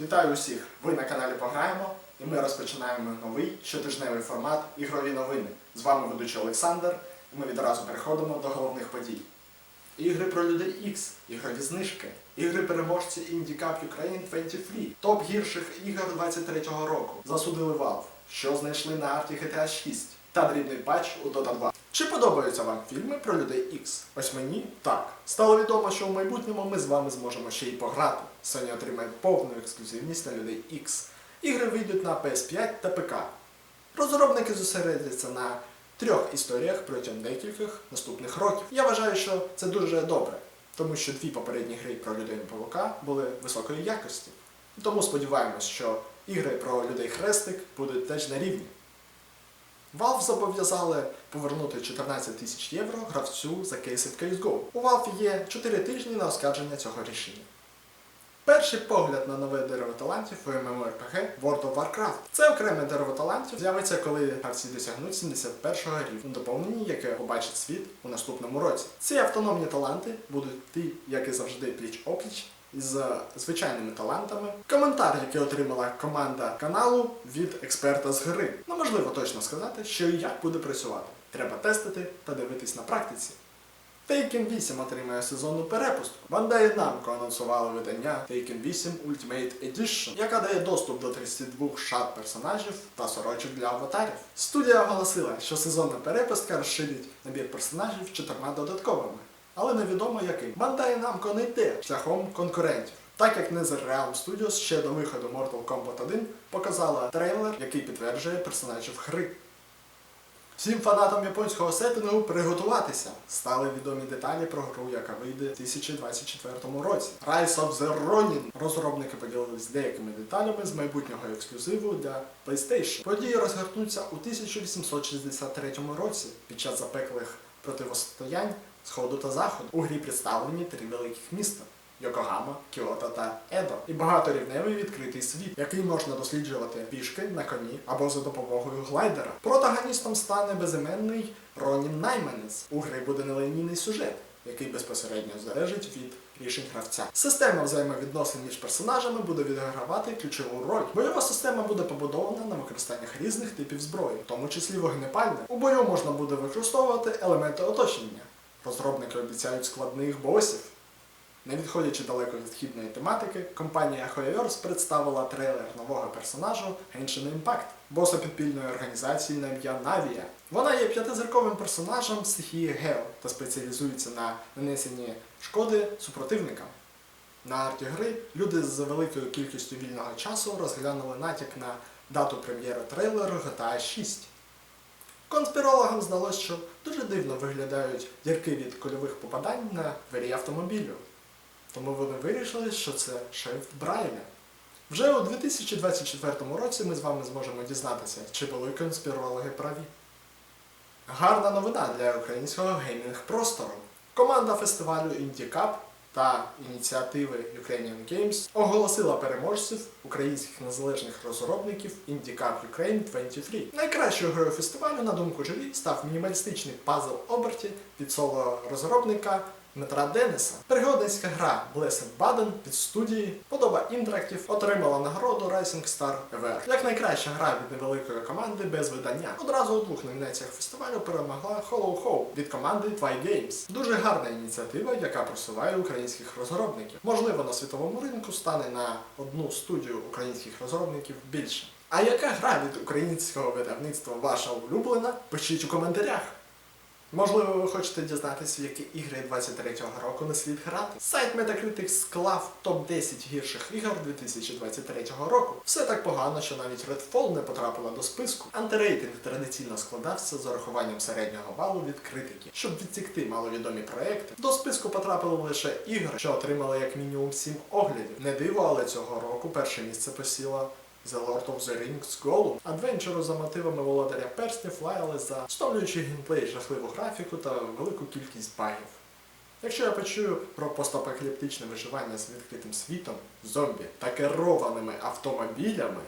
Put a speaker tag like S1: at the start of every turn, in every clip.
S1: Вітаю усіх! Ви на каналі Пограємо і ми розпочинаємо новий щотижневий формат Ігрові новини. З вами ведучий Олександр, і ми відразу переходимо до головних подій. Ігри про людей X, ігрові знижки, ігри переможці Indie Cup Ukraine 23, топ гірших ігор 23-го року. Засудили Valve, що знайшли на арті GTA 6 та дрібний патч у Dota 2. Чи подобаються вам фільми про людей X? Ось мені так. Стало відомо, що в майбутньому ми з вами зможемо ще й пограти. Sony отримає повну ексклюзивність на людей X. Ігри вийдуть на PS5 та ПК. Розробники зосередяться на трьох історіях протягом декількох наступних років. Я вважаю, що це дуже добре, тому що дві попередні гри про людей павука були високої якості. Тому сподіваємось, що ігри про людей хрестик будуть теж на рівні. Valve зобов'язали повернути 14 тисяч євро гравцю за кейси в CSGO. У Valve є 4 тижні на оскарження цього рішення. Перший погляд на нове дерево талантів у MMORPG World of Warcraft. Це окреме дерево талантів з'явиться, коли гравці досягнуть 71-го рівня, доповнені, яке побачить світ у наступному році. Ці автономні таланти будуть ті, як і завжди, пліч-опліч із звичайними талантами. Коментар, який отримала команда каналу від експерта з гри. Ну можливо точно сказати, що і як буде працювати. Треба тестити та дивитись на практиці. Taken 8 отримає сезонну перепустку. Bandai Namco анонсували видання Taken 8 Ultimate Edition, яка дає доступ до 32 шат персонажів та сорочок для аватарів. Студія оголосила, що сезонна перепустка розширить набір персонажів чотирма додатковими. Але невідомо яким. Bandai Namco не йде шляхом конкурентів. Так як NetherRealm Studios ще до виходу Mortal Kombat 1 показала трейлер, який підтверджує персонажів гри. Всім фанатам японського сеттингу приготуватися. Стали відомі деталі про гру, яка вийде в 2024 році. Rise of the Ronin. Розробники поділились деякими деталями з майбутнього ексклюзиву для PlayStation. Події розгорнуться у 1863 році під час запеклих противостоянь Сходу та Заходу. У грі представлені три великих міста. Йокогама, Кіото та Едо. І багаторівневий відкритий світ, який можна досліджувати пішки на коні або за допомогою глайдера. Протагоністом стане безіменний Ронін Найманець. У гри буде нелинійний сюжет, який безпосередньо залежить від рішень гравця. Система взаємовідносин між персонажами буде відігравати ключову роль. Бойова система буде побудована на використаннях різних типів зброї, в тому числі вогнепальне. У бою можна буде використовувати елементи оточення. Розробники обіцяють складних босів. Не відходячи далеко від східної тематики, компанія Hoyoverse представила трейлер нового персонажу Genshin Impact, боса підпільної організації на ім'я Навія. Вона є п'ятизірковим персонажем стихії Гео та спеціалізується на нанесенні шкоди супротивникам. На арті гри люди з великою кількістю вільного часу розглянули натяк на дату прем'єри трейлеру GTA 6. Конспірологам здалося, що дуже дивно виглядають дірки від кольових попадань на двері автомобілю. Тому вони вирішили, що це шрифт Брайля. Вже у 2024 році ми з вами зможемо дізнатися, чи були конспірологи праві. Гарна новина для українського геймінг-простору. Команда фестивалю Indie Cup та ініціативи Ukrainian Games оголосила переможців українських незалежних розробників IndieCup Ukraine 23. Найкращою грою фестивалю, на думку журі, став мінімалістичний пазл оберті від соло розробника Дмитра Дениса. Пригодницька гра Blessed Baden від студії Подоба Interactive отримала нагороду Rising Star EVR. Як найкраща гра від невеликої команди без видання. Одразу у двох номінаціях фестивалю перемогла Hollow Hope від команди Twy Games. Дуже гарна ініціатива, яка просуває українських розробників. Можливо, на світовому ринку стане на одну студію українських розробників більше. А яка гра від українського видавництва ваша улюблена? Пишіть у коментарях. Можливо, ви хочете дізнатися, в які ігри 23-го року не слід грати. Сайт Metacritic склав топ-10 гірших ігор 2023 року. Все так погано, що навіть Redfall не потрапила до списку. Антирейтинг традиційно складався з урахуванням середнього балу від критики. Щоб відсікти маловідомі проекти, до списку потрапили лише ігри, що отримали як мінімум 7 оглядів. Не диво, але цього року перше місце посіла The Lord of the Rings Gollum. Адвенчуру за мотивами володаря перснів лаяли за стомлюючий геймплей, жахливу графіку та велику кількість багів. Якщо я почую про постапокаліптичне виживання з відкритим світом, зомбі та керованими автомобілями,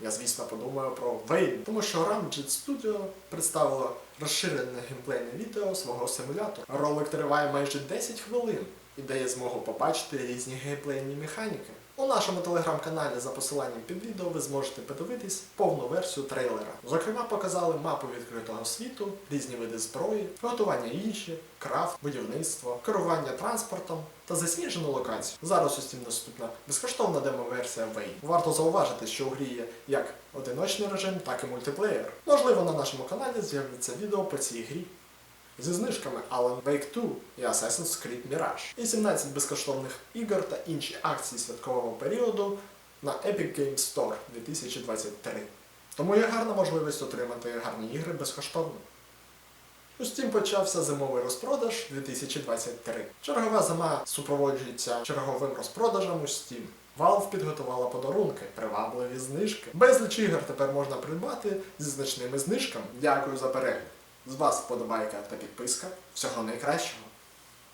S1: я звісно подумаю про Вейн, тому що Ramjet Studio представила розширене геймплейне відео свого симулятора. Ролик триває майже 10 хвилин і дає змогу побачити різні геймплейні механіки. У нашому телеграм-каналі за посиланням під відео ви зможете подивитись повну версію трейлера. Зокрема, показали мапу відкритого світу, різні види зброї, готування їжі, крафт, будівництво, керування транспортом та засніжену локацію. Зараз у Steam доступна безкоштовна демо-версія Вейн. Варто зауважити, що у грі є як одиночний режим, так і мультиплеєр. Можливо, на нашому каналі з'явиться відео по цій грі зі знижками Alan Wake 2 і Assassin's Creed Mirage, і 17 безкоштовних ігор та інші акції святкового періоду на Epic Games Store 2023. Тому є гарна можливість отримати гарні ігри безкоштовно. У Steam почався зимовий розпродаж 2023. Чергова зима супроводжується черговим розпродажем у Steam. Valve підготувала подарунки, привабливі знижки. Безліч ігор тепер можна придбати зі значними знижками. Дякую за перегляд. З вас вподобайка та підписка. Всього найкращого.